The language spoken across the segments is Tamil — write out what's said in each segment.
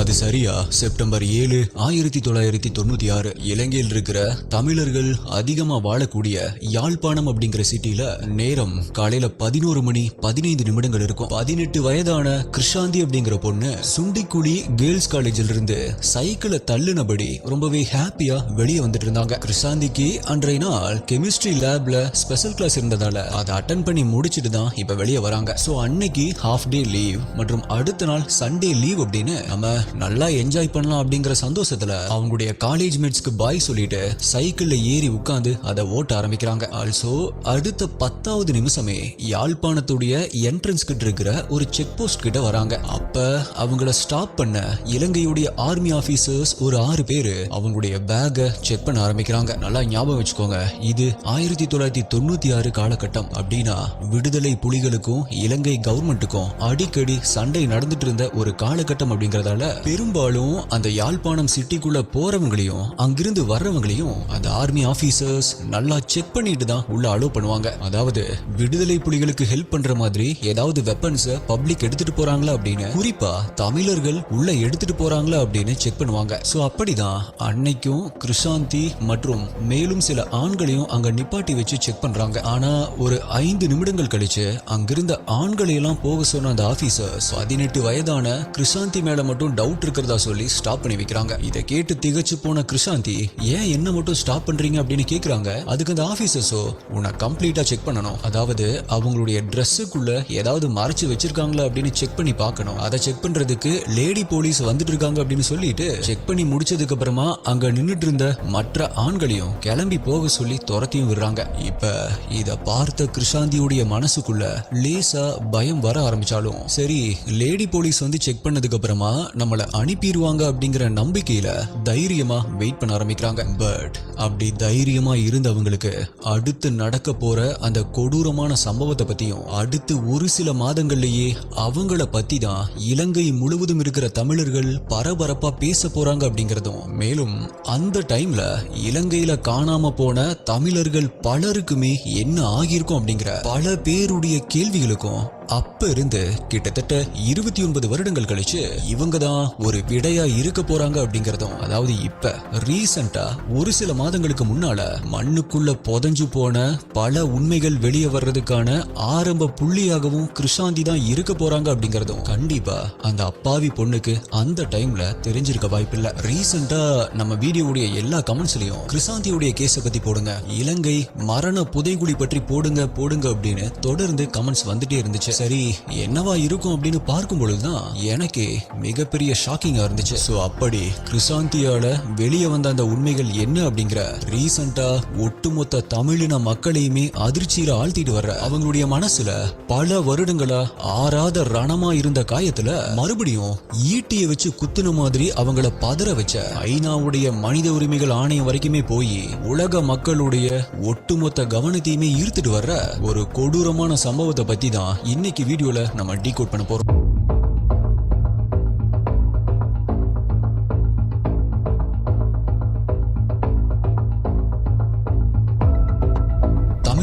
அது சரியா? செப்டம்பர் ஏழு ஆயிரத்தி தொள்ளாயிரத்தி தொண்ணூத்தி ஆறு. இலங்கையில் இருக்கிற தமிழர்கள் அதிகமா வாழக்கூடிய யாழ்ப்பாணம் அப்படிங்கிற சிட்டில நேரம் காலையில பதினோரு மணி பதினைந்து நிமிடங்கள் இருக்கும். பதினெட்டு வயதான கிருஷாந்தி அப்படிங்கிற பொண்ணு சுண்டிக்குழி கேர்ள்ஸ் காலேஜில் இருந்து சைக்கிளை தள்ளுனபடி ரொம்பவே ஹாப்பியா வெளியே வந்துட்டு இருந்தாங்க. கிருஷாந்திக்கு அன்றைய நாள் கெமிஸ்ட்ரி லேப்ல ஸ்பெஷல் கிளாஸ் இருந்ததால அதை அட்டன் பண்ணி முடிச்சிட்டு தான் இப்ப வெளியே வராங்க. சோ அன்னைக்கு ஹாஃப் டே லீவ் மற்றும் அடுத்த நாள் சண்டே லீவ் அப்படின்னு நம்ம நல்லா என்ஜாய் பண்ணலாம் அப்படிங்கிற சந்தோஷத்துல அவங்களுடைய காலேஜ் மேட்ஸ்க்கு பாய் சொல்லிட்டு சைக்கிள்ல ஏறி உட்காந்து அதை ஓட்ட ஆரம்பிக்கிறாங்க. ஆல்சோ அடுத்த பத்தாவது நிமிஷமே யாழ்ப்பாணத்துடைய என்ட்ரன்ஸ் கிட்ட இருக்கிற ஒரு செக் போஸ்ட் கிட்ட வராங்க. அப்ப அவங்கள ஸ்டாப் பண்ண இலங்கையுடைய ஆர்மி ஆபீசர்ஸ் ஒரு ஆறு பேரு அவங்களுடைய பேக்கை செக் பண்ண ஆரம்பிக்கிறாங்க. நல்லா ஞாபகம் வச்சுக்கோங்க இது ஆயிரத்தி தொள்ளாயிரத்தி தொண்ணூத்தி ஆறு காலகட்டம் அப்படின்னா விடுதலை புலிகளுக்கும் இலங்கை கவர்மெண்ட்டுக்கும் அடிக்கடி சண்டை நடந்துட்டு இருந்த ஒரு காலகட்டம் அப்படிங்கறதால பெரும்பாலும் அந்த யாழ்ப்பாணம் சிட்டிக்குள்ள போறவங்களையும் அங்கிருந்து வர்றவங்களையும் அந்த ஆர்மி ஆபீசர்ஸ் நல்லா செக் பண்ணிட்டு தான் உள்ள அலோவ் பண்ணுவாங்க. அதாவது விடுதலை புலிகளுக்கு ஹெல்ப் பண்ற மாதிரி ஏதாவது வெப்பன்ஸ் பப்ளிக் எடுத்துட்டு போறாங்களா அப்படின்னு குறிப்பா தமிழர்கள் உள்ள எடுத்துட்டு போறாங்களா அப்படின்னு செக் பண்ணுவாங்க. சோ அப்படிதான் அன்னைக்கும் கிருஷாந்தி மற்றும் மேலும் சில ஆண்களையும் அங்க நிப்பாட்டி வச்சு செக் பண்றாங்க. ஆனா ஒரு ஐந்து நிமிடங்கள் கழிச்சு அங்கிருந்த ஆண்களை எல்லாம் போக சொன்ன அந்த ஆபீசர்ஸ் பதினெட்டு வயதான கிருஷாந்தி மேல மட்டும் டவுட் இருக்கிறதா சொல்லி ஸ்டாப் பண்ணி வைக்கிறாங்க. இதை கேட்டு திகச்சு போன கிருஷாந்தி ஏன் என்ன மட்டும் ஸ்டாப் பண்றீங்க? அப்படின்னு கேக்குறாங்க. அதுக்கு அந்த ஆபீசர்ஸோ உன்னை கம்ப்ளீட்டா செக் பண்ணணும். அதாவது அவங்களுடைய ட்ரெஸ்ஸுக்குள்ள ஏதாவது மறைச்சு வச்சிருக்காங்களா? அப்படின்னு செக் பண்ணி பார்க்கணும். அதை செக் பண்றதுக்கு லேடி போலீஸ் வந்துட்டு இருக்காங்க அப்படின்னு சொல்லிட்டு செக் பண்ணி முடிச்சதுக்கு அப்புறமா அங்க நின்னுட்டு இருந்த மற்ற ஆண்களையும் கிளம்பி போக சொல்லி துரத்தியும் விடுறாங்க. இப்ப இத பார்த்த கிருஷாந்தியுடைய மனசுக்குள்ள லேசா பயம் வர ஆரம்பிச்சாலும் சரி லேடி போலீஸ் வந்து செக் பண்ணதுக்கு அப்புறமா நம்மள அனுப்பிடுவாங்க அப்படிங்கிற நம்பிக்கையில தைரியமா வெயிட் பண்ண ஆரம்பிக்கிறாங்க. பட் அப்படி தைரியமா இருந்தவங்களுக்கு அடுத்து நடக்க போற அந்த கொடூரமான சம்பவத்தை பத்தியும் அடுத்து ஒரு சில மாதங்கள்லயே அவங்கள பத்தி தான் இலங்கை முழுவதும் இருக்கிற தமிழர்கள் பரபரப்பா பேச போறாங்க அப்படிங்கிறதும் மேலும் அந்த டைம்ல இலங்கையில காணாம போன தமிழர்கள் பலருக்குமே என்ன ஆகியிருக்கும் அப்படிங்கிற பல பேருடைய கேள்விகளுக்கும் அப்ப இருந்து கிட்டத்தட்ட இருபத்தி ஒன்பது வருடங்கள் கழிச்சு இவங்க தான் ஒரு விடையா இருக்க போறாங்க அப்படிங்கறதும் அதாவது இப்ப ரீசெண்டா ஒரு சில மாதங்களுக்கு முன்னால மண்ணுக்குள்ள புதஞ்சு போன பல உண்மைகள் வெளியே வர்றதுக்கான ஆரம்ப புள்ளியாகவும் கிருஷாந்தி தான் இருக்க போறாங்க அப்படிங்கறதும் கண்டிப்பா அந்த அப்பாவி பொண்ணுக்கு அந்த டைம்ல தெரிஞ்சிருக்க வாய்ப்பில்லை. ரீசெண்டா நம்ம வீடியோவுடைய எல்லா கமெண்ட்ஸ்லயும் கிருஷாந்தியுடைய கேஸ பத்தி போடுங்க. இலங்கை மரண புதைகுழி பற்றி போடுங்க போடுங்க அப்படின்னு தொடர்ந்து கமெண்ட்ஸ் வந்துட்டே இருந்துச்சு. சரி என்னவா இருக்கும் அப்படின்னு பார்க்கும் பொழுதுதான் எனக்கே மிகப்பெரிய ஷாக்கிங்கா இருந்துச்சு. ஸோ அப்படி கிருஷாந்தியால வெளியே வந்த அந்த உண்மைகள் என்ன அப்படிங்கிற ரீசெண்டா ஒட்டுமொத்த தமிழின மக்களையுமே அதிர்ச்சியில ஆழ்த்திட்டு வர்ற அவங்களுடைய மனசுல பல வருடங்களா ஆறாத ரணமா இருந்த காயத்துல மறுபடியும் ஈட்டியை வச்சு குத்துன மாதிரி அவங்கள பதற வச்ச ஐநாவுடைய மனித உரிமைகள் ஆணையம் வரைக்குமே போய் உலக மக்களுடைய ஒட்டுமொத்த கவனத்தையுமே ஈர்த்துட்டு வர்ற ஒரு கொடூரமான சம்பவத்தை பத்தி தான் இன்னைக்கு வீடியோல நம்ம டீகோட் பண்ண போறோம்.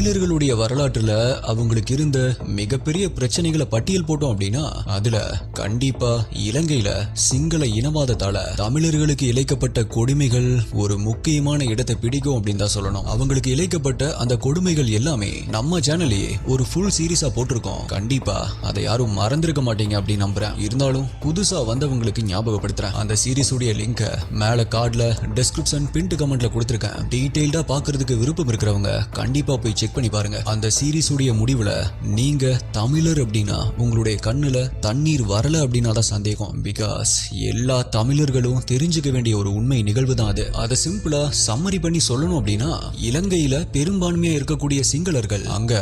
தமிழர்களுடைய வரலாற்றுல அவங்களுக்கு இருந்த மிகப்பெரிய பிரச்சனைகளை பட்டியல் போட்டோம் அப்படின்னா அதுல கண்டிப்பா இலங்கையில சிங்கள இனவாதத்தால தமிழர்களுக்கு இழைக்கப்பட்ட கொடுமைகள் ஒரு முக்கியமான இடத்தை பிடிக்கும் அப்படின்னு தான் சொல்லணும். அவங்களுக்கு இழைக்கப்பட்ட அந்த கொடுமைகள் எல்லாமே நம்ம சேனல்லையே ஒரு ஃபுல் சீரீஸா போட்டிருக்கோம். கண்டிப்பா அதை யாரும் மறந்திருக்க மாட்டீங்க அப்படின்னு நம்புறேன். இருந்தாலும் புதுசா வந்தவங்களுக்கு ஞாபகப்படுத்துறேன். அந்த சீரீஸுடைய லிங்கை லிங்க மேல கார்டில் டெஸ்கிரிப்ஷன் பின்ட் கமெண்ட்ல கொடுத்துருக்கேன். டீட்டெயில்டா பாக்குறதுக்கு விருப்பம் இருக்கிறவங்க கண்டிப்பா போய் செக் பண்ணி பாருங்க. அந்த சீரீஸ் உடைய முடிவுல நீங்க தமிழர் அப்படின்னா உங்களுடைய கண்ணுல தண்ணீர் வரல அப்படின்னா தான் சந்தேகம். பிகாஸ் எல்லா தமிழர்களும் தெரிஞ்சுக்க வேண்டிய ஒரு உண்மை நிகழ்வு தான் அது. அதை சிம்பிளா சம்மரி பண்ணி சொல்லணும் அப்படின்னா இலங்கையில பெரும்பான்மையா இருக்கக்கூடிய சிங்களர்கள் அங்க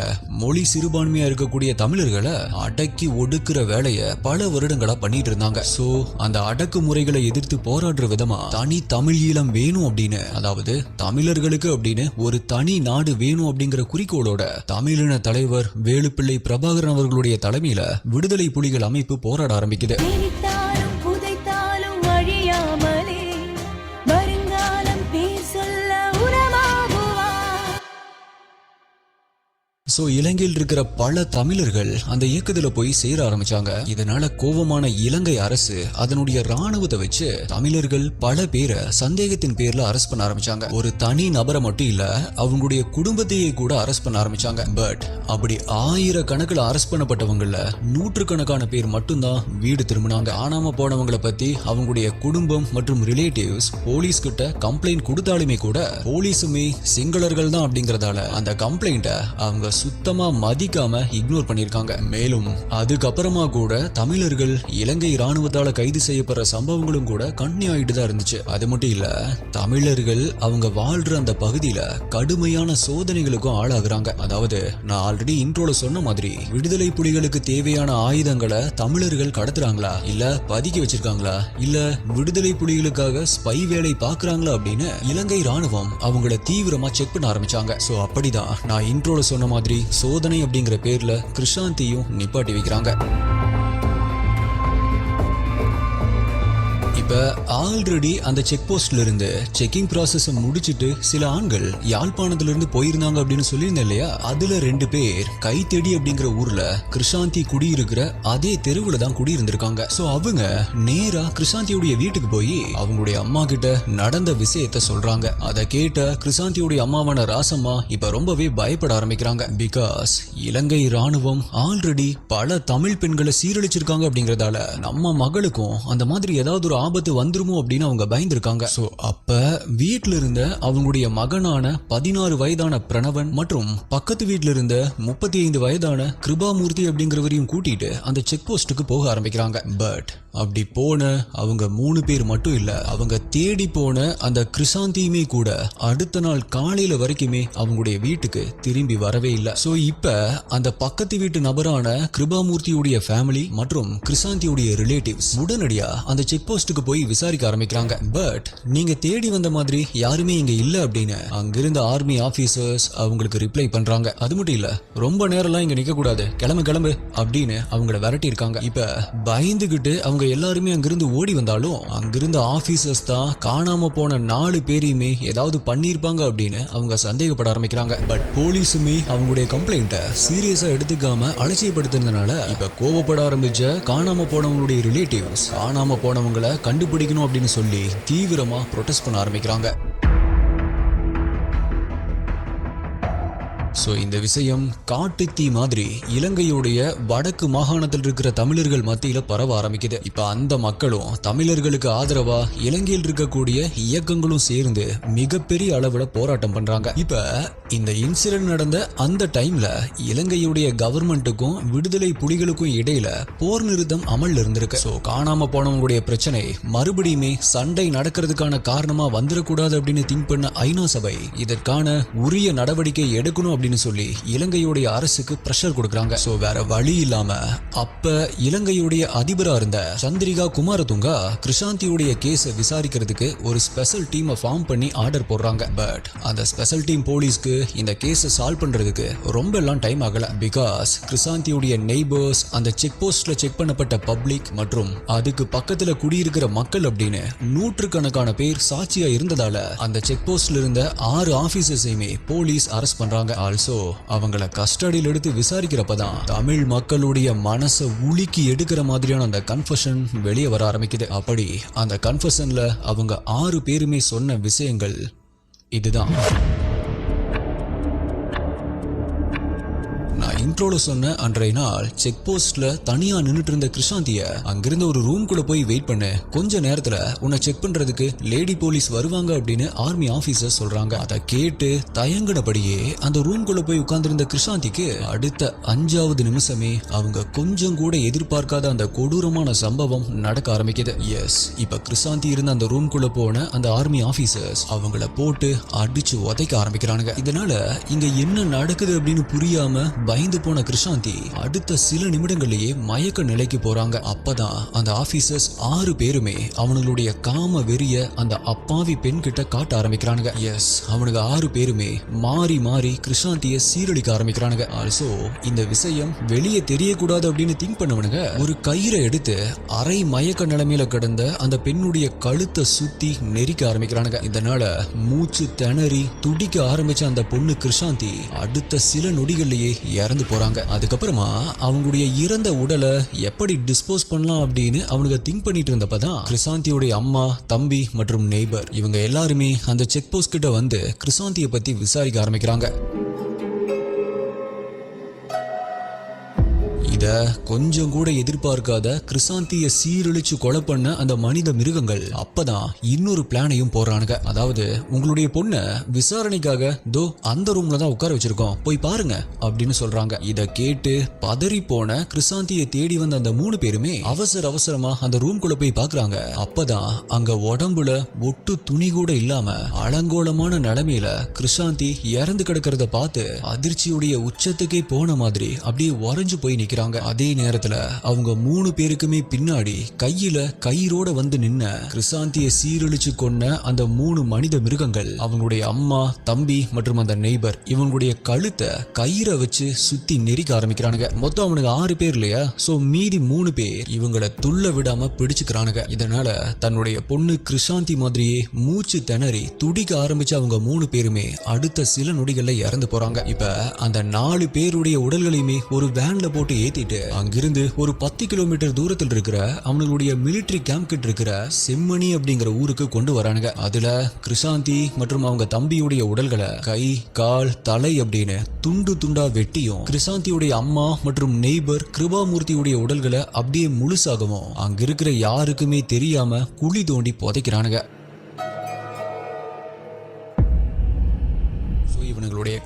மொழி சிறுபான்மையா இருக்கக்கூடிய தமிழர்களை அடக்கி ஒடுக்குற வேலையை பல வருடங்களா பண்ணிட்டு இருந்தாங்க. சோ அந்த அடக்குமுறைகளை எதிர்த்து போராடுற விதமா தனி தமிழ் ஈழம் வேணும் அப்படின்னு அதாவது தமிழர்களுக்கு அப்படின்னு ஒரு தனி நாடு வேணும் அப்படிங்கிற குறிக்கோளோட தமிழின தலைவர் வேலுப்பிள்ளை பிரபாகரன் அவர்களுடைய தலைமையில விடுதலை புலிகள் அமைப்பு போராட ஆரம்பிக்குது. ஸோ சோ இலங்கையில் இருக்கிற பல தமிழர்கள் அந்த இயக்கத்துல போய் சேர ஆரம்பிச்சாங்க. இதனால கோபமான இலங்கை அரசு அதனுடைய ராணுவத்தை வச்சு தமிழர்கள் பல பேரை சந்தேகத்தின் பேர்ல அரெஸ்ட் பண்ண ஆரம்பிச்சாங்க. ஒரு தனி நபரை மட்டும் இல்ல அவங்களுடைய குடும்பத்தையே கூட அரெஸ்ட் பண்ண ஆரம்பிச்சாங்க. பட் அப்படி ஆயிரக்கணக்கில் அரெஸ்ட் பண்ணப்பட்டவங்கள நூற்றுக்கணக்கான பேர் மட்டும்தான் வீடு திரும்பினாங்க. ஆனாம போனவங்களை பத்தி அவங்களுடைய குடும்பம் மற்றும் ரிலேட்டிவ்ஸ் போலீஸ் கிட்ட கம்ப்ளைண்ட் கொடுத்தாலுமே கூட போலீஸுமே சிங்களர்கள் தான் அப்படிங்கறதால அந்த கம்ப்ளைண்ட்டை அவங்க சுத்தமா மதிக்காம இக்னோர் பண்ணிருக்காங்க மேலும் அதுக்கப்புறமா கூட தமிழர்கள் இலங்கை ராணுவத்தால கைது செய்யப்படுற சம்பவங்களும் கூட கண்டினியூ ஆகிட்டு தான் இருந்துச்சு. அது மட்டும் இல்ல தமிழர்கள் அவங்க வாழ்ற அந்த பகுதியில கடுமையான சோதனைகளுக்கும் ஆளாகிறாங்க. அதாவது நான் ஆல்ரெடி இன்ட்ரோல சொன்ன மாதிரி விடுதலை புலிகளுக்கு தேவையான ஆயுதங்களை தமிழர்கள் கடத்துறாங்களா? இல்ல பதுக்கி வச்சிருக்காங்களா? இல்ல விடுதலை புலிகளுக்காக ஸ்பை வேலை பாக்குறாங்களா அப்படின்னு இலங்கை ராணுவம் அவங்கள தீவிரமா செக் பண்ண ஆரம்பிச்சாங்க. சோ அப்படிதான் நான் இன்ட்ரோல சொன்ன மாதிரி சோதனை அப்படிங்கிற பேர்ல கிருஷாந்தியும் நிப்பாட்டி வைக்கிறாங்க. இப்போ ஆல்ரெடி அந்த செக் போஸ்ட்ல இருந்து செக்கிங் ப்ராசஸை முடிச்சுட்டு சில ஆண்கள் யாழ்ப்பாணத்துல இருந்து போயிருந்தாங்க அப்படின்னு சொல்லியிருந்தேன் இல்லையா? அதுல ரெண்டு பேர் கைத்தேடி அப்படிங்கிற ஊர்ல கிருஷாந்தி குடியிருக்கிற அதே தெருவுல தான் குடியிருந்திருக்காங்க. ஸோ அவங்க நேரா கிருஷாந்தியுடைய வீட்டுக்கு போய் அவங்களுடைய அம்மா கிட்ட நடந்த விஷயத்த சொல்றாங்க. அதை கேட்ட கிருஷாந்தியுடைய அம்மாவான ராசம்மா இப்ப ரொம்பவே பயப்பட ஆரம்பிக்கிறாங்க. பிகாஸ் இலங்கை ராணுவம் ஆல்ரெடி பல தமிழ் பெண்களை சீரழிச்சிருக்காங்க அப்படிங்கறதால நம்ம மகளுக்கும் அந்த மாதிரி ஏதாவது ஒரு ஆபத்து வந்துருமோ அப்படின்னு அவங்க பயந்துருக்காங்க. சோ அப்ப வீட்ல இருந்த அவங்களுடைய மகனான பதினாறு வயதான பிரணவன் மற்றும் பக்கத்து வீட்ல இருந்த முப்பத்தி ஐந்து வயதான கிருபாமூர்த்தி அப்படிங்கிறவரையும் கூட்டிட்டு அந்த செக் போஸ்ட்டுக்கு போக ஆரம்பிக்கிறாங்க. பட் அப்படி போன அவங்க மூணு பேர் மட்டும் இல்ல அவங்க தேடி போன அந்த கிருஷாந்தியுமே கூட அடுத்த நாள் காலையில வரைக்குமே அவங்களுடைய வீட்டுக்கு திரும்பி வரவே இல்லை. சோ இப்ப அந்த பக்கத்து வீட்டு நபரான கிருபாமூர்த்தியுடைய ஃபேமிலி மற்றும் கிருஷாந்தியுடைய ரிலேட்டிவ்ஸ் உடனடியா அந்த செக் போஸ்ட்டுக்கு போய் விசாரிக்க ஆரம்பிக்கிறாங்க. பட் நீங்க தேடி வந்த மாதிரி யாருமே இங்க இல்ல அப்படின்னு அங்கிருந்த ஆர்மி ஆபீசர்ஸ் அவங்களுக்கு ரிப்ளை பண்றாங்க. அது மட்டும் இல்ல ரொம்ப நேரம்லாம் இங்க நிக்க கூடாது கிளம்பு கிளம்பு அப்படின்னு அவங்கள விரட்டி இருக்காங்க இப்ப பயந்துகிட்டு அவங்க எல்லாருமே அங்கிருந்து ஓடி வந்தாலும் அங்கிருந்த ஆபீசர்ஸ் தான் காணாம போன நாலு பேரையுமே ஏதாவது பண்ணியிருப்பாங்க அப்படின்னு அவங்க சந்தேகப்பட ஆரம்பிக்கிறாங்க. பட் போலீஸுமே அவங்களுடைய கம்ப்ளைண்ட்டை சீரியஸா எடுத்துக்காம அலட்சியப்படுத்திருந்தனால இப்ப கோவப்பட ஆரம்பிச்ச காணாம போனவங்களுடைய ரிலேட்டிவ்ஸ் காணாம போனவங்களை கண்டுபிடிக்கணும் அப்படின்னு சொல்லி தீவிரமா ப்ரொட்டஸ்ட் பண்ண ஆரம்பிக்கிறாங்க. ஸோ இந்த விஷயம் காட்டுத்தீ மாதிரி இலங்கையுடைய வடக்கு மாகாணத்தில் இருக்கிற தமிழர்கள் மத்தியில் பரவ ஆரம்பிக்குது. இப்போ அந்த மக்களும் தமிழர்களுக்கு ஆதரவா இலங்கையில் இருக்கக்கூடிய இயக்கங்களும் சேர்ந்து மிகப்பெரிய அளவில் போராட்டம் பண்றாங்க. இப்போ இந்த இன்சிடென்ட் நடந்த அந்த டைம்ல இலங்கையுடைய கவர்மெண்ட்டுக்கும் விடுதலை புலிகளுக்கும் இடையில போர் நிறுத்தம் அமல் இருந்திருக்கு. ஸோ காணாம போனவங்களுடைய பிரச்சனை மறுபடியுமே சண்டை நடக்கிறதுக்கான காரணமா வந்துடக்கூடாது அப்படின்னு திங்க் பண்ண ஐநா சபை இதற்கான உரிய நடவடிக்கை எடுக்கணும் அப்படின்னு சொல்லி இலங்கையுடைய அரசுக்கு பிரஷர் கொடுக்கறாங்க. ஸோ வேற வழி இல்லாம அப்ப இலங்கையுடைய அதிபரா இருந்த சந்திரிகா குமாரதுங்கா கிருஷாந்தியுடைய கேஸை விசாரிக்கிறதுக்கு ஒரு ஸ்பெஷல் டீமை ஃபார்ம் பண்ணி ஆர்டர் போடுறாங்க. பட் அந்த ஸ்பெஷல் டீம் போலீஸ்க்கு இந்த கேஸை சால்வ் பண்றதுக்கு ரொம்ப எல்லாம் டைம் ஆகல. பிகாஸ் கிருஷாந்தியுடைய நெய்பர்ஸ் அந்த செக் போஸ்ட்ல செக் பண்ணப்பட்ட பப்ளிக் மற்றும் அதுக்கு பக்கத்துல குடியிருக்கிற மக்கள் அப்படின்னு நூற்றுக்கணக்கான பேர் சாட்சியா இருந்ததால அந்த செக் போஸ்ட்ல இருந்த ஆறு ஆபீசர்ஸையுமே போலீஸ் அரெஸ்ட் பண்றாங்க. ஆல்சோ அவங்கள கஸ்டடியில் எடுத்து விசாரிக்கிறப்பதான் தமிழ் மக்களுடைய மனசை உலுக்கி எடுக்கிற மாதிரியான அந்த கன்ஃபஷன் வெளியே வர ஆரம்பிக்குது. அப்படி அந்த கன்ஃபஷன்ல அவங்க ஆறு பேருமே சொன்ன விஷயங்கள் இதுதான். நான் இன்ட்ரோல சொன்ன அன்றைய நாள் செக் போஸ்ட்ல தனியா நின்றுட்டு இருந்த கிருஷாந்திய அங்கிருந்த ஒரு ரூம் குள்ள போய் வெயிட் பண்ணு. கொஞ்ச நேரத்துல உன்னை செக் பண்றதுக்கு லேடி போலீஸ் வருவாங்க அப்படின்னு ஆர்மி ஆபீசர் சொல்றாங்க. அதை கேட்டு தயங்கினபடியே அந்த ரூம் குள்ள போய் உட்கார்ந்திருந்த கிருஷாந்திக்கு அடுத்த அஞ்சாவது நிமிஷமே அவங்க கொஞ்சம் கூட எதிர்பார்க்காத அந்த கொடூரமான சம்பவம் நடக்க ஆரம்பிக்குது. எஸ் இப்ப கிருஷாந்தி இருந்த அந்த ரூம் குள்ள போன அந்த ஆர்மி ஆபீசர்ஸ் அவங்கள போட்டு அடிச்சு உதைக்க ஆரம்பிக்கிறானுங்க. இதனால இங்க என்ன நடக்குது அப்படின்னு புரியாம பயந்து போன கிருஷாந்தி அடுத்த சில நிமிடங்கள்லயே மயக்க நிலைக்கு போறாங்க. அப்பதான் அந்த ஆபீசர்ஸ் ஆறு பேருமே அவனுங்களுடைய காம வெறிய அந்த அப்பாவி பெண் கிட்ட காட்ட ஆரம்பிக்கிறானுங்க. எஸ் அவனுங்க ஆறு பேருமே மாறி மாறி கிருஷாந்திய சீரழிக்க ஆரம்பிக்கிறானுங்க. ஆல்சோ இந்த விஷயம் வெளியே தெரியக்கூடாது அப்படின்னு திங்க் பண்ணவனுங்க ஒரு கயிறை எடுத்து அரை மயக்க நிலைமையில கிடந்த அந்த பெண்ணுடைய கழுத்தை சுத்தி நெரிக்க ஆரம்பிக்கிறானுங்க. இதனால மூச்சு திணறி துடிக்க ஆரம்பிச்ச அந்த பொண்ணு கிருஷாந்தி அடுத்த சில நொடிகள்லயே இறந்து போறாங்க. அதுக்கப்புறமா அவங்களுடைய இறந்த உடலை எப்படி டிஸ்போஸ் பண்ணலாம் அப்படின்னு அவனுங்க திங்க் பண்ணிட்டு இருந்தப்பதான் கிருஷாந்தியோடைய அம்மா தம்பி மற்றும் நெய்பர் இவங்க எல்லாருமே அந்த செக் போஸ்ட் கிட்ட வந்து கிறிசாந்தியை பத்தி விசாரிக்க ஆரம்பிக்கிறாங்க. இத கொஞ்சம் கூட எதிர்பார்க்காத கிறிசாந்திய சீரழிச்சு கொலை பண்ண அந்த மனித மிருகங்கள் அப்பதான் இன்னொரு பிளானையும் போறானுங்க அதாவது உங்களுடைய பொண்ண விசாரணைக்காக தோ அந்த ரூம்ல தான் உட்கார வச்சிருக்கோம். போய் பாருங்க அப்படின்னு சொல்றாங்க. இத கேட்டு பதறி போன கிறிசாந்திய தேடி வந்த அந்த மூணு பேருமே அவசர அவசரமா அந்த ரூம்குள்ள போய் பாக்குறாங்க. அப்பதான் அங்க உடம்புல ஒட்டு துணி கூட இல்லாம அலங்கோலமான நிலைமையில கிருஷாந்தி இறந்து கிடக்கிறத பார்த்து அதிர்ச்சியுடைய உச்சத்துக்கே போன மாதிரி அப்படியே உறைஞ்சு போய் நிக்கிறாங்க. அதே நேரத்துல அவங்க மூணு பேருக்குமே பின்னாடி கையில கயிறோட வந்து நின்ன கிருஷாந்தியை சீரழிச்சு கொன்ன அந்த மூணு மனித மிருகங்கள் அவங்களுடைய அம்மா தம்பி மற்றும் அந்த நெய்பர் இவங்களுடைய கழுத்தை கயிறை வச்சு சுத்தி நெரிக்க ஆரம்பிக்கிறானுங்க. மொத்தம் அவனுக்கு ஆறு பேர் இல்லையா? சோ மீதி மூணு பேர் இவங்கள துள்ள விடாம பிடிச்சுக்கிறானுங்க. இதனால தன்னுடைய பொண்ணு கிருஷாந்தி மாதிரியே மூச்சு திணறி துடிக்க ஆரம்பிச்ச அவங்க மூணு பேருமே அடுத்த சில நொடிகள்ல இறந்து போறாங்க. இப்ப அந்த நாலு பேருடைய உடல்களையுமே ஒரு வேன்ல போட்டு ஏத்தி ஏத்திட்டு அங்கிருந்து ஒரு பத்து கிலோமீட்டர் தூரத்தில் இருக்கிற அவங்களுடைய மிலிட்டரி கேம்ப் கிட்ட இருக்கிற செம்மணி அப்படிங்கிற ஊருக்கு கொண்டு வரானுங்க. அதுல கிருஷாந்தி மற்றும் அவங்க தம்பியுடைய உடல்களை கை கால் தலை அப்படின்னு துண்டு துண்டா வெட்டியும் கிருஷாந்தியுடைய அம்மா மற்றும் நெய்பர் கிருபாமூர்த்தியுடைய உடல்களை அப்படியே முழுசாகவும் அங்க இருக்கிற யாருக்குமே தெரியாம குழி தோண்டி புதைக்கிறானுங்க.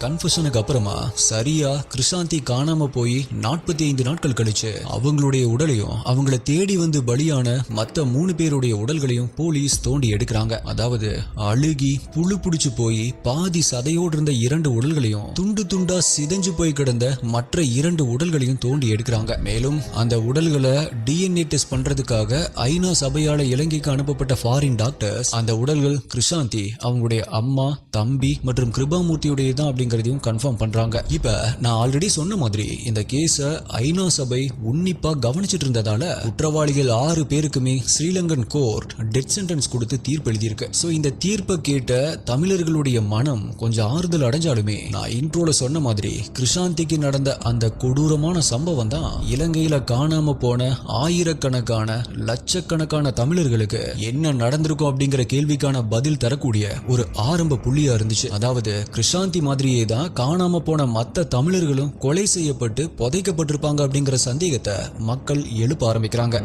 கன்ஃபியூஷனுக்கு அப்புறமா சரியா கிருஷாந்தி காணாம போய் நாற்பத்தி ஐந்து நாட்கள் கழிச்சு அவங்களுடைய உடலையும் அவங்கள தேடி வந்து பலியான மத்த மூணு பேருடைய உடல்களையும் போலீஸ் தோண்டி எடுக்கிறாங்க. அதாவது அழுகி புழு புடிச்சு போய் பாதி சதையோடு இருந்த இரண்டு உடல்களையும் துண்டு துண்டா சிதைஞ்சு போய் கிடந்த மற்ற இரண்டு உடல்களையும் தோண்டி எடுக்கிறாங்க. மேலும் அந்த உடல்களை டிஎன்ஏ டெஸ்ட் பண்றதுக்காக ஐநா சபையால இலங்கைக்கு அனுப்பப்பட்ட ஃபாரின் டாக்டர்ஸ் அந்த உடல்கள் கிருஷாந்தி அவங்களுடைய அம்மா தம்பி மற்றும் கிருபாமூர்த்தியுடைய தான் அப்படிங்கிறதையும் கன்ஃபார்ம் பண்ணுறாங்க இப்போ நான் ஆல்ரெடி சொன்ன மாதிரி இந்த கேஸை ஐநா சபை உன்னிப்பாக கவனிச்சிட்டு இருந்ததால குற்றவாளிகள் ஆறு பேருக்குமே ஸ்ரீலங்கன் கோர்ட் டெத் சென்டென்ஸ் கொடுத்து தீர்ப்பு எழுதியிருக்கு. ஸோ இந்த தீர்ப்பை கேட்ட தமிழர்களுடைய மனம் கொஞ்சம் ஆறுதல் அடைஞ்சாலுமே நான் இன்ட்ரோல சொன்ன மாதிரி கிருஷாந்திக்கு நடந்த அந்த கொடூரமான சம்பவம் தான் இலங்கையில காணாம போன ஆயிரக்கணக்கான லட்சக்கணக்கான தமிழர்களுக்கு என்ன நடந்திருக்கும் அப்படிங்கிற கேள்விக்கான பதில் தரக்கூடிய ஒரு ஆரம்ப புள்ளியா இருந்துச்சு. அதாவது கிருஷாந்தி மாதிரியே தான் காணாம போன மத்த தமிழர்களும் கொலை செய்யப்பட்டு புதைக்கப்பட்டிருப்பாங்க அப்படிங்கிற சந்தேகத்தை மக்கள் எழுப்ப ஆரம்பிக்கிறாங்க.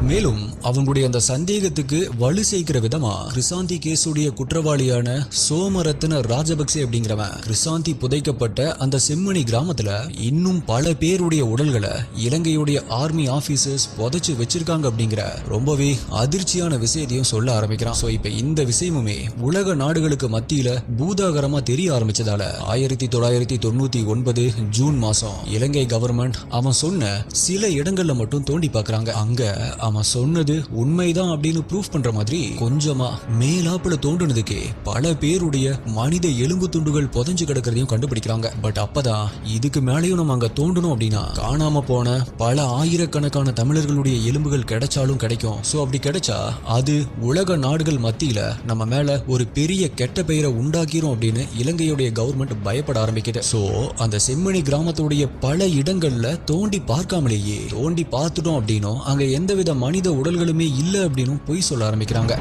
மேலும் அவங்களுடைய அந்த சந்தேகத்துக்கு வலு சேர்க்கிற விதமா கிருசாந்தி கேஸுடைய குற்றவாளியான சோமரத்ன ராஜபக்சே அப்படிங்கிறவன் கிருசாந்தி புதைக்கப்பட்ட அந்த செம்மணி கிராமத்துல இன்னும் பல பேருடைய உடல்களை இலங்கையுடைய ஆர்மி ஆபீசர்ஸ் புதைச்சு வச்சிருக்காங்க அப்படிங்கிற ரொம்பவே அதிர்ச்சியான விஷயத்தையும் சொல்ல ஆரம்பிக்கிறான். ஸோ இப்ப இந்த விஷயமுமே உலக நாடுகளுக்கு மத்தியில பூதாகரமா தெரிய ஆரம்பிச்சதால ஆயிரத்தி தொள்ளாயிரத்தி தொண்ணூத்தி ஒன்பது ஜூன் மாசம் இலங்கை கவர்மெண்ட் அவன் சொன்ன சில இடங்கள்ல மட்டும் தோண்டி பாக்குறாங்க அங்க அவன் சொன்னது உண்மைதான் அப்படின்னு ப்ரூஃப் பண்ற மாதிரி கொஞ்சமா மேலாப்புல தோன்றுனதுக்கே பல பேருடைய மனித எலும்பு துண்டுகள் புதஞ்சு கிடக்கிறதையும் கண்டுபிடிக்கிறாங்க. பட் அப்பதான் இதுக்கு மேலேயும் நம்ம அங்க தோண்டணும் அப்படின்னா காணாம போன பல ஆயிரக்கணக்கான தமிழர்களுடைய எலும்புகள் கிடைச்சாலும் கிடைக்கும். சோ அப்படி கிடைச்சா அது உலக நாடுகள் மத்தியில நம்ம மேல ஒரு பெரிய கெட்ட பெயரை உண்டாக்கிரும் அப்படின்னு இலங்கையுடைய கவர்மெண்ட் பயப்பட ஆரம்பிக்குது. சோ அந்த செம்மணி கிராமத்துடைய பல இடங்கள்ல தோண்டி பார்க்காமலேயே தோண்டி பார்த்துட்டோம் அப்படின்னும் அங்க எந்தவித மனித உடல் உடல்களுமே இல்லை அப்படின்னும் பொய் சொல்ல ஆரம்பிக்கிறாங்க.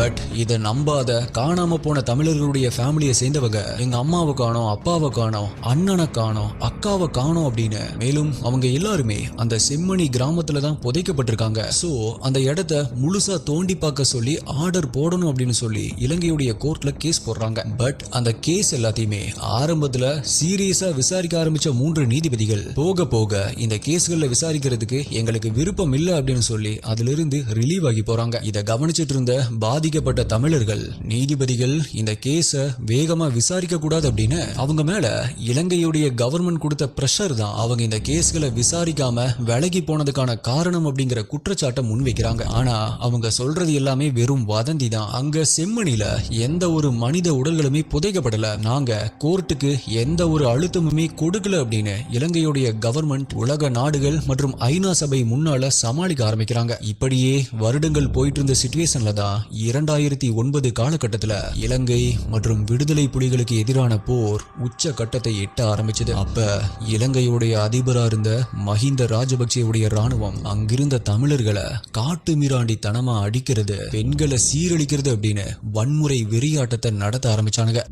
பட் இதை நம்பாத காணாம போன தமிழர்களுடைய ஃபேமிலியை சேர்ந்தவங்க எங்க அம்மாவை காணோம் அப்பாவை காணோம் அண்ணனை காணோம் அக்காவை காணோம் அப்படின்னு. மேலும் அவங்க எல்லாருமே அந்த செம்மணி கிராமத்துல தான் புதைக்கப்பட்டிருக்காங்க. சோ அந்த இடத்த முழுசா தோண்டி பார்க்க சொல்லி ஆர்டர் போடணும் அப்படின்னு சொல்லி இலங்கையுடைய கோர்ட்ல கேஸ் போடுறாங்க. பட் அந்த கேஸ் எல்லாத்தையுமே ஆரம்பத்துல சீரியஸா விசாரிக்க ஆரம்பிச்ச மூன்று நீதிபதிகள் போக போக இந்த கேஸ்கள்ல விசாரிக்கிறதுக்கு எங்களுக்கு விருப்பம் இல்லை அப்படின்னு சொல்லி அதுல இருந்து ரிலீவ் ஆகி போறாங்க. இதை கவனிச்சிட்டு இருந்த பாதி பாதிக்கப்பட்ட தமிழர்கள் நீதிபதிகள் இந்த கேஸ வேகமா விசாரிக்க கூடாது அப்படின்னு அவங்க மேல இலங்கையுடைய கவர்மெண்ட் கொடுத்த பிரஷர் தான் அவங்க இந்த கேஸ்களை விசாரிக்காம விலகி போனதுக்கான காரணம் அப்படிங்கிற குற்றச்சாட்டை முன்வைக்கிறாங்க. ஆனா அவங்க சொல்றது எல்லாமே வெறும் வதந்தி தான். அங்க செம்மணில எந்த ஒரு மனித உடல்களுமே புதைக்கப்படல. நாங்க கோர்ட்டுக்கு எந்த ஒரு அழுத்தமுமே கொடுக்கல அப்படின்னு இலங்கையுடைய கவர்மெண்ட் உலக நாடுகள் மற்றும் ஐநா சபை முன்னால சமாளிக்க ஆரம்பிக்கிறாங்க. இப்படியே வருடங்கள் போயிட்டு இருந்த சுச்சுவேஷன்ல தான் இரண்டாயிரத்தி ஒன்பது காலகட்டத்துல இலங்கை மற்றும் விடுதலை புலிகளுக்கு எதிரான போர் உச்ச கட்டத்தை எட்ட ஆரம்பிச்சது. அப்ப இலங்கையுடைய அதிபரா இருந்த மஹிந்த ராஜபக்சேவுடைய ராணுவம் அங்கிருந்த தமிழர்களை காட்டு மிராண்டித்தனமா அடிக்கிறது பெண்களை சீரழிக்கிறது அப்படின்னு வன்முறை வெறியாட்டத்தை நடத்த ஆரம்பிச்சானுங்க.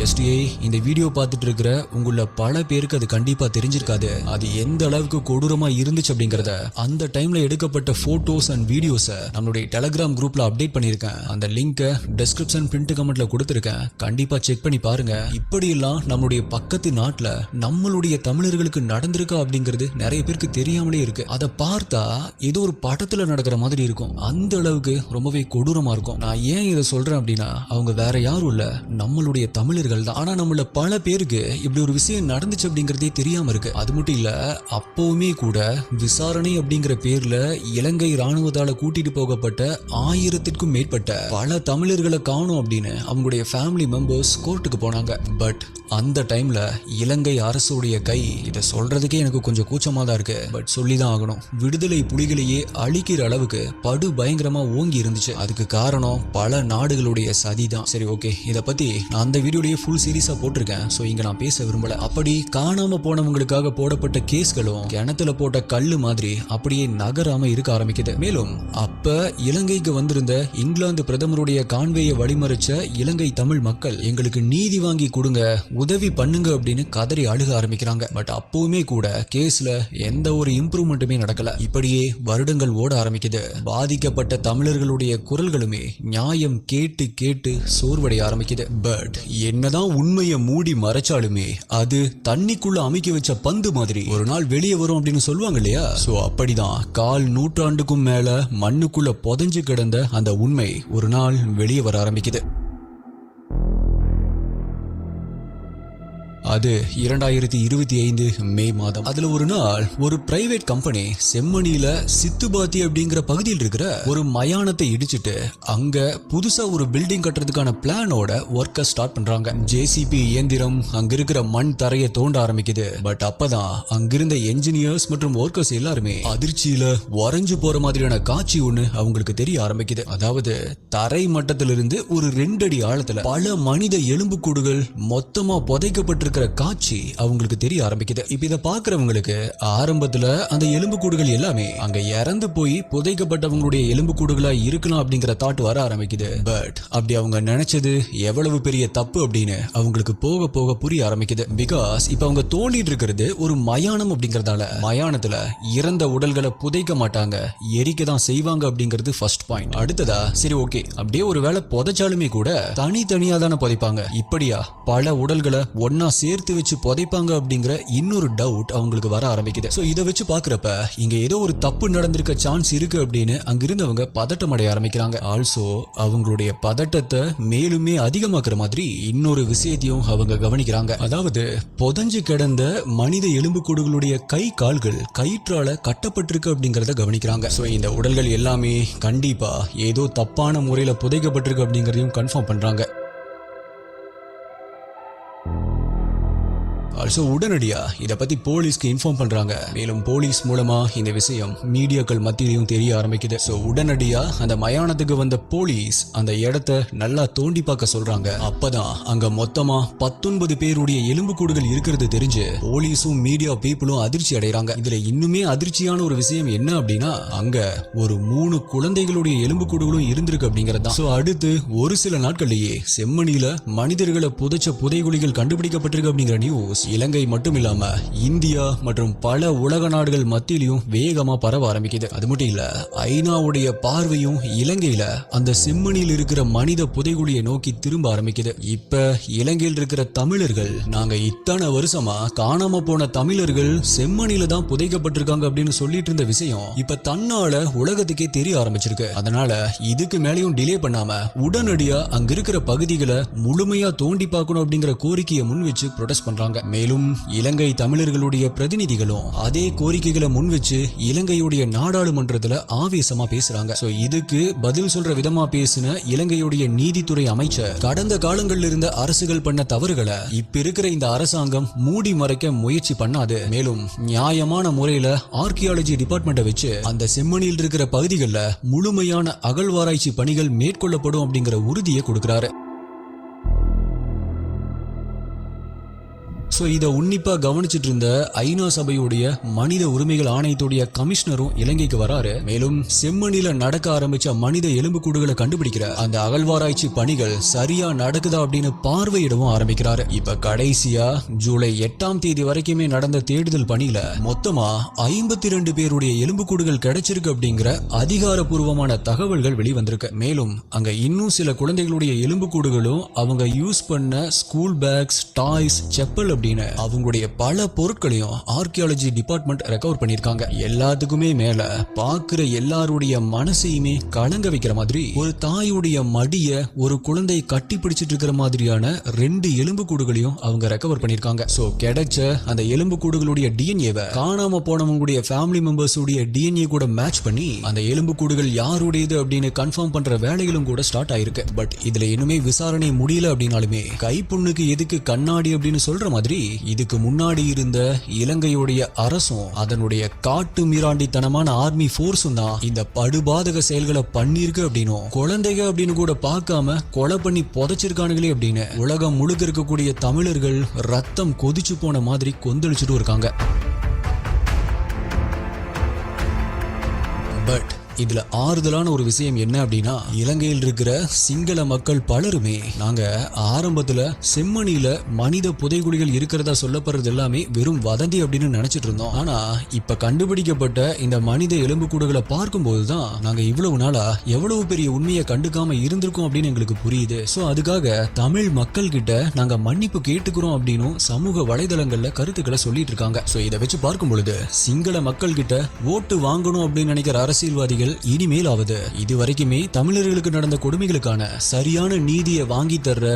எஸ்டிஐ இந்த வீடியோ பார்த்துட்டு இருக்கிற உங்கள பல பேருக்கு அது கண்டிப்பா தெரிஞ்சிருக்காது. அது எந்த அளவுக்கு கொடூரமா இருந்துச்சு அப்படிங்கறத. அந்த டைம்ல எடுக்கப்பட்ட போட்டோஸ் அண்ட் வீடியோஸை நம்மளுடைய டெலகிராம் குரூப்ல அப்டேட் பண்ணியிருக்கேன். அந்த லிங்கை டெஸ்கிரிப்ஷன் பிரிண்ட் கமெண்ட்ல கொடுத்துருக்கேன். கண்டிப்பா செக் பண்ணி பாருங்க. இப்படியெல்லாம் நம்மளுடைய பக்கத்து நாட்டுல நம்மளுடைய தமிழர்களுக்கு நடந்திருக்கா அப்படிங்கிறது நிறைய பேருக்கு தெரியாமலே இருக்கு. அதை பார்த்தா ஏதோ ஒரு படத்துல நடக்கிற மாதிரி இருக்கும். அந்த அளவுக்கு ரொம்பவே கொடூரமா இருக்கும். நான் ஏன் இதை சொல்றேன் அப்படின்னா அவங்க வேற யாரும் இல்ல. நம்மளுடைய தமிழர்கள் தான். ஆனா நம்மள பல பேருக்கு இப்படி ஒரு விஷயம் நடந்துச்சு அப்படிங்கறதே தெரியாம இருக்கு. அது மட்டும் இல்ல அப்பவுமே கூட விசாரணை அப்படிங்கிற பேர்ல இலங்கை ராணுவத்தால கூட்டிட்டு போகப்பட்ட ஆயிரத்திற்கும் மேற்பட்ட பல தமிழர்களை காணும் அப்படின்னு அவங்களுடைய ஃபேமிலி மெம்பர்ஸ் கோர்ட்டுக்கு போனாங்க. பட் அந்த டைம்ல இலங்கை அரசுடைய கை இதை சொல்றதுக்கே எனக்கு கொஞ்சம் கூச்சமா தான் இருக்கு. பட் சொல்லி தான் ஆகணும். விடுதலை புலிகளையே அழிக்கிற அளவுக்கு படு பயங்கரமா ஓங்கி இருந்துச்சு. அதுக்கு காரணம் பல நாடுகளுடைய சதி தான். சரி ஓகே இதை பத்தி நான் அந்த வீடியோலயே ஃபுல் சீரிஸா போட்டிருக்கேன். ஸோ இங்கே நான் பேச விரும்பல. அப்படி காணாம போனவங்களுக்காக போடப்பட்ட கேஸ்களும் கிணத்துல போட்ட கல்லு மாதிரி அப்படியே நகராம இருக்க ஆரம்பிக்குது. மேலும் அப்ப இலங்கைக்கு வந்திருந்த இங்கிலாந்து பிரதமருடைய கான்வேயை வழிமறிச்ச இலங்கை தமிழ் மக்கள் எங்களுக்கு நீதி வாங்கி கொடுங்க உதவி பண்ணுங்க அப்படின்னு கதறி அழுக ஆரம்பிக்கிறாங்க. பட் அப்பவுமே கூட கேஸ்ல எந்த ஒரு இம்ப்ரூவ்மெண்ட்டுமே நடக்கல. இப்படியே வருடங்கள் ஓட ஆரம்பிக்குது. பாதிக்கப்பட்ட தமிழர்களுடைய குரல்களுமே நியாயம் கேட்டு கேட்டு சோர்வடைய ஆரம்பிக்குது. பட் என்னதான் உண்மையை மூடி மறைச்சாலுமே அது தண்ணிக்குள்ள அமைக்க வச்ச பந்து மாதிரி. ஒரு நாள் வெளியே வரும் அப்படின்னு சொல்லுவாங்க இல்லையா சோ அப்படிதான். கால் நூற்றாண்டுக்கும் மேல மண்ணுக்குள்ள புதைஞ்சு கிடந்த அந்த உண்மை ஒரு நாள் வெளியே வர ஆரம்பிக்குது. அது இரண்டாயிரத்தி இருபத்தி ஐந்து மே மாதம். அதுல ஒரு நாள் ஒரு பிரைவேட் கம்பெனி செம்மணியில சித்துபாத்தி அப்படிங்கிற பகுதியில் இருக்கிற ஒரு மயானத்தை இடிச்சிட்டு அங்க புதுசா ஒரு பில்டிங் கட்டுறதுக்கான பிளானோட ஒர்க்கை ஸ்டார்ட் பண்றாங்க. ஜேசிபி இயந்திரம் அங்க இருக்கிற மண் தரையை தோண்ட ஆரம்பிக்குது. பட் அப்பதான் அங்கிருந்த என்ஜினியர்ஸ் மற்றும் ஒர்க்கர்ஸ் எல்லாருமே அதிர்ச்சியில உறைஞ்சு போற மாதிரியான காட்சி ஒண்ணு அவங்களுக்கு தெரிய ஆரம்பிக்குது. அதாவது தரை மட்டத்திலிருந்து ஒரு ரெண்டு அடி ஆழத்துல பல மனித எலும்புக்கூடுகள் மொத்தமா இருக்கிற காட்சி அவங்களுக்கு தெரிய ஆரம்பிக்குது. இப்ப இதை பாக்குறவங்களுக்கு ஆரம்பத்துல அந்த எலும்பு கூடுகள் எல்லாமே அங்க இறந்து போய் புதைக்கப்பட்டவங்களுடைய எலும்புக்கூடுகளா இருக்கலாம் அப்படிங்கிற தாட் வர ஆரம்பிக்குது. பட் அப்படி அவங்க நினைச்சது எவ்வளவு பெரிய தப்பு அப்படின்னு அவங்களுக்கு போக போக புரிய ஆரம்பிக்குது. பிகாஸ் இப்ப அவங்க தோண்டிட்டு இருக்கிறது ஒரு மயானம் அப்படிங்கறதால. மயானத்துல இறந்த உடல்களை புதைக்க மாட்டாங்க. எரிக்க தான் செய்வாங்க அப்படிங்கிறது ஃபர்ஸ்ட் பாயிண்ட் அடுத்ததா சரி ஓகே அப்படியே ஒருவேளை புதைச்சாலுமே கூட தனித்தனியா தானே புதைப்பாங்க. இப்படியா பல உடல்களை ஒன்னா சேர்த்து வச்சு புதைப்பாங்க அப்படிங்கிற இன்னொரு டவுட் அவங்களுக்கு வர ஆரம்பிக்குது. ஸோ இதை வச்சு பார்க்குறப்ப இங்க ஏதோ ஒரு தப்பு நடந்திருக்க சான்ஸ் இருக்கு அப்படின்னு அங்கிருந்தவங்க பதட்டம் அடைய ஆரம்பிக்கிறாங்க. ஆல்சோ அவங்களுடைய பதட்டத்தை மேலுமே அதிகமாக்குற மாதிரி இன்னொரு விஷயத்தையும் அவங்க கவனிக்கிறாங்க. அதாவது புதஞ்சு கிடந்த மனித எலும்புக்கூடுகளுடைய கை கால்கள் கயிற்றால கட்டப்பட்டிருக்கு அப்படிங்கிறத கவனிக்கிறாங்க. ஸோ இந்த உடல்கள் எல்லாமே கண்டிப்பா ஏதோ தப்பான முறையில் புதைக்கப்பட்டிருக்கு அப்படிங்கிறதையும் கன்ஃபார்ம் பண்றாங்க. ஆல்சோ உடனடியா இதை பத்தி போலீஸ்க்கு இன்ஃபார்ம் பண்றாங்க. மேலும் போலீஸ் மூலமா இந்த விஷயம் மீடியாக்கள் மத்தியிலையும் தெரிய ஆரம்பிக்குது. ஸோ உடனடியா அந்த மயானத்துக்கு வந்த போலீஸ் அந்த இடத்த நல்லா தோண்டி பார்க்க சொல்றாங்க. அப்பதான் அங்க மொத்தமா பத்தொன்பது பேருடைய எலும்புக்கூடுகள் இருக்கிறது தெரிஞ்சு போலீஸும் மீடியா பீப்புளும் அதிர்ச்சி அடைறாங்க. இதுல இன்னுமே அதிர்ச்சியான ஒரு விஷயம் என்ன அப்படின்னா அங்க ஒரு மூணு குழந்தைகளுடைய எலும்புக்கூடுகளும் இருந்திருக்கு அப்படிங்கிறது தான். ஸோ அடுத்து ஒரு சில நாட்கள்லயே செம்மணியில மனிதர்களை புதைச்ச புதைகுழிகள் கண்டுபிடிக்கப்பட்டிருக்கு அப்படிங்கிற நியூஸ் இலங்கை மட்டும் இல்லாம இந்தியா மற்றும் பல உலக நாடுகள் மத்தியிலையும் வேகமா பரவ ஆரம்பிக்குது. அது மட்டும் இல்ல ஐநாவுடைய பார்வையும் இலங்கையில அந்த செம்மணியில் இருக்கிற மனித புதைகுழியை நோக்கி திரும்ப ஆரம்பிக்குது. இப்ப இலங்கையில் இருக்கிற தமிழர்கள் நாங்க இத்தனை வருஷமா காணாம போன தமிழர்கள் செம்மணியில தான் புதைக்கப்பட்டிருக்காங்க அப்படின்னு சொல்லிட்டு இருந்த விஷயம் இப்ப தன்னால உலகத்துக்கே தெரிய ஆரம்பிச்சிருக்கு. அதனால இதுக்கு மேலேயும் டிலே பண்ணாம உடனடியா அங்க இருக்கிற பகுதிகளை முழுமையா தோண்டி பார்க்கணும் அப்படிங்கிற கோரிக்கையை முன் வச்சு ப்ரொடெஸ்ட் பண்றாங்க. மேலும் இலங்கை தமிழர்களுடைய பிரதிநிதிகளும் அதே கோரிக்கைகளை முன் வச்சு இலங்கையுடைய நாடாளுமன்றத்துல ஆவேசமா பேசுறாங்க. சோ இதுக்கு பதில் சொல்ற விதமா பேசின இலங்கையுடைய நீதித்துறை அமைச்சர் கடந்த காலங்களில் இருந்த அரசுகள் பண்ண தவறுகளை இப்ப இருக்கிற இந்த அரசாங்கம் மூடி மறைக்க முயற்சி பண்ணாது. மேலும் நியாயமான முறையில ஆர்கியாலஜி டிபார்ட்மெண்ட்டை வச்சு அந்த செம்மணியில் இருக்கிற பகுதிகளில் முழுமையான அகழ்வாராய்ச்சி பணிகள் மேற்கொள்ளப்படும் அப்படிங்கிற உறுதியை கொடுக்கிறாரு. ஸோ இதை உன்னிப்பாக கவனிச்சிட்டு இருந்த ஐநா சபையுடைய மனித உரிமைகள் ஆணையத்துடைய கமிஷனரும் இலங்கைக்கு வராரு. மேலும் செம்மணில நடக்க ஆரம்பிச்ச மனித எலும்புக்கூடுகளை கண்டுபிடிக்கிற அந்த அகழ்வாராய்ச்சி பணிகள் சரியா நடக்குதா அப்படின்னு பார்வையிடவும் ஆரம்பிக்கிறாரு. இப்ப கடைசியா ஜூலை எட்டாம் தேதி வரைக்குமே நடந்த தேடுதல் பணியில மொத்தமா ஐம்பத்தி ரெண்டு பேருடைய எலும்புக்கூடுகள் கிடைச்சிருக்கு அப்படிங்கிற அதிகாரப்பூர்வமான தகவல்கள் வெளிவந்திருக்கு. மேலும் அங்க இன்னும் சில குழந்தைகளுடைய எலும்புக்கூடுகளும் அவங்க யூஸ் பண்ண ஸ்கூல் பேக்ஸ் டாய்ஸ் செப்பல் அப்படின்னு அவங்களுடைய பல பொருட்களையும் ஆர்கியாலஜி டிபார்ட்மெண்ட் ரெக்கவர் பண்ணிருக்காங்க எல்லாத்துக்குமே மேல பாக்குற எல்லாருடைய மனசையுமே கலங்க வைக்கிற மாதிரி ஒரு தாயுடைய மடிய ஒரு குழந்தை கட்டி பிடிச்சிட்டு இருக்கிற மாதிரியான ரெண்டு எலும்புக்கூடுகளையும் அவங்க ரெக்கவர் பண்ணிருக்காங்க சோ கிடைச்ச அந்த எலும்புக்கூடுகளுடைய டிஎன்ஏவை காணாம போனவங்களுடைய ஃபேமிலி மெம்பர்ஸ் உடைய டிஎன்ஏ கூட மேட்ச் பண்ணி அந்த எலும்பு கூடுகள் யாருடையது அப்படின்னு கன்ஃபார்ம் பண்ற வேலைகளும் கூட ஸ்டார்ட் ஆயிருக்கு. பட் இதுல இன்னுமே விசாரணை முடியல அப்படின்னாலுமே கைப்புண்ணுக்கு எதுக்கு கண்ணாடி அப்படின்னு சொல்ற மாதிரி இதுக்கு முன்னாடி இருந்த இலங்கையுடைய அரசும் அதனுடைய காட்டு மீராண்டித்தனமான ஆர்மி போர்ஸும் தான் இந்த படுபாதக செயல்களை பண்ணிருக்கு அப்படின்னும் குழந்தைங்க அப்படின்னு கூட பார்க்காம கொலை பண்ணி புதைச்சிருக்கானுங்களே அப்படின்னு உலகம் முழுக்க இருக்கக்கூடிய தமிழர்கள் ரத்தம் கொதிச்சு போன மாதிரி கொந்தளிச்சுட்டு இருக்காங்க. பட் இதுல ஆறுதலான ஒரு விஷயம் என்ன அப்படின்னா இலங்கையில் இருக்கிற சிங்கள மக்கள் பலருமே நாங்க ஆரம்பத்துல செம்மணியில மனித புதைகுழிகள் இருக்கிறதா சொல்லப்படுறது எல்லாமே வெறும் வதந்தி அப்படின்னு நினைச்சிட்டு இருந்தோம். ஆனா இப்ப கண்டுபிடிக்கப்பட்ட இந்த மனித எலும்புக்கூடுகளை பார்க்கும்போது தான் நாங்க இவ்வளவு நாளா எவ்வளவு பெரிய உண்மையை கண்டுக்காம இருந்திருக்கோம் அப்படின்னு எங்களுக்கு புரியுது. சோ அதுக்காக தமிழ் மக்கள் கிட்ட நாங்க மன்னிப்பு கேட்டுக்கிறோம் அப்படின்னு சமூக வலைதளங்கள்ல கருத்துக்களை சொல்லிட்டு இருக்காங்க. சோ இதை வச்சு பார்க்கும் பொழுது சிங்கள மக்கள் கிட்ட ஓட்டு வாங்கணும் அப்படின்னு நினைக்கிற அரசியல்வாதிகள் இனிமேல் ஆகுது இது வரைக்குமே தமிழர்களுக்கு நடந்த கொடுமைகளுக்கான சரியான நீதியை வாங்கி தர்ற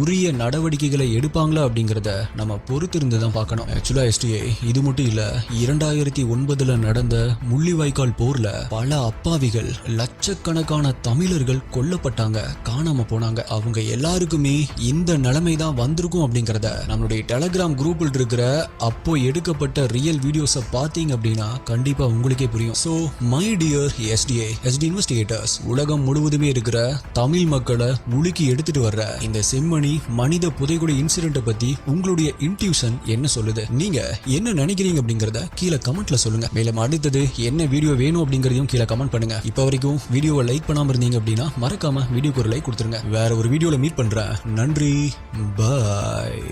உரிய நடவடிக்கைகளை எடுப்பாங்களா அப்படிங்கறத நம்ம பொறுத்திருந்து தான் பார்க்கணும் ஆக்சுவலா எஸ்டிஏ இது மட்டும் இல்ல இரண்டாயிரத்தி ஒன்பதுல நடந்த முள்ளிவாய்க்கால் போர்ல பல அப்பாவிகள் லட்சக்கணக்கான தமிழர்கள் கொல்லப்பட்டாங்க காணாம போனாங்க. அவங்க எல்லாருக்குமே இந்த நிலைமை தான் வந்திருக்கும் அப்படிங்கறத நம்மளுடைய டெலகிராம் குரூப்பில் இருக்கிற அப்போ எடுக்கப்பட்ட ரியல் வீடியோஸை பார்த்தீங்க அப்படின்னா கண்டிப்பா உங்களுக்கே புரியும். So my dear SDA SD investigators உலகம் முழுவதுமே இருக்கிற தமிழ் மக்களை முழுக்கி எடுத்துட்டு வர்ற இந்த செம்மணி மனித புதைகுடி இன்சிடென்ட் பத்தி உங்களுடைய இன்ட்யூஷன் என்ன சொல்லுது? நீங்க என்ன நினைக்கிறீங்க அப்படிங்கறத கீழே கமெண்ட்ல சொல்லுங்க. மேலும் அடுத்தது என்ன வீடியோ வேணும் அப்படிங்கறதையும் கீழே கமெண்ட் பண்ணுங்க. இப்போ வரைக்கும் வீடியோவை லைக் பண்ணாம இருந்தீங்க அப்படின்னா மறக்காம வீடியோக்கு ஒரு லைக் கொடுத்துருங்க. வேற ஒரு வீடியோல மீட் பண்றேன். நன்றி. பாய்